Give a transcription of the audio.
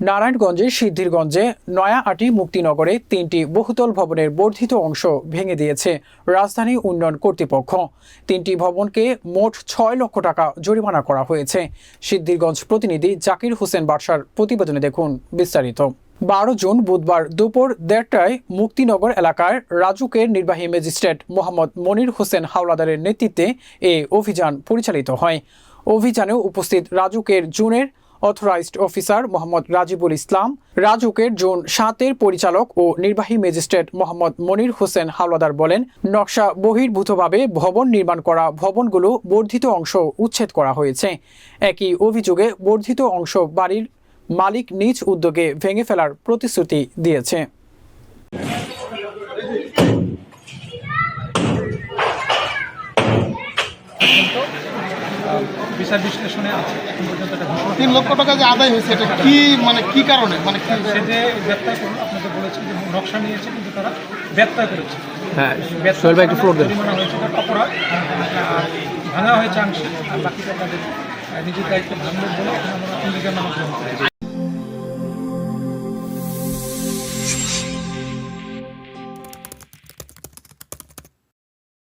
নারায়ণগঞ্জের সিদ্ধিরগঞ্জে নয়াআটি মুক্তিনগরে তিনটি বহুতল ভবনের বর্ধিত অংশ ভেঙে দিয়েছে রাজধানী উন্নয়ন কর্তৃপক্ষ। তিনটি ভবনকে মোট ছয় লক্ষ টাকা জরিমানা করা হয়েছে। সিদ্ধিরগঞ্জ প্রতিনিধি জাকির হোসেন বাদশার প্রতিবেদনে দেখুন বিস্তারিত। বারো জুন বুধবার দুপুর দেড়টায় মুক্তিনগর এলাকার রাজুকের নির্বাহী ম্যাজিস্ট্রেট মোহাম্মদ মনির হোসেন হাওলাদারের নেতৃত্বে এ অভিযান পরিচালিত হয়। অভিযানে উপস্থিত রাজুকের জুনের অথরাইজড অফিসার মোহাম্মদ রাজিবুল ইসলাম, রাজুকের জোন সাতের পরিচালক ও নির্বাহী ম্যাজিস্ট্রেট মোহাম্মদ মনির হোসেন হাওলাদার বলেন, নকশা বহির্ভূতভাবে ভবন নির্মাণ করা ভবনগুলো বর্ধিত অংশ উচ্ছেদ করা হয়েছে। একই অভিযোগে বর্ধিত অংশ বাড়ির মালিক নিজ উদ্যোগে ভেঙে ফেলার প্রতিশ্রুতি দিয়েছে। বিচার বিশ্লেষণে আছে। এখন পর্যন্ত এটা ঘোষণা তিন লক্ষ টাকা যে আদায় হয়েছে এটা কি মানে কি কারণে? মানে কি সেটা ব্যত্যয় করুন আপনাকে বলেছি যে নকশা নিয়েছে কিন্তু তারা ব্যর্থ করেছে। হ্যাঁ অপরাধ। ভাঙা হয়েছে আংশিক আর বাকিটা তাদের নিজের দায়িত্ব ভাঙবেন বলে আমরা নামে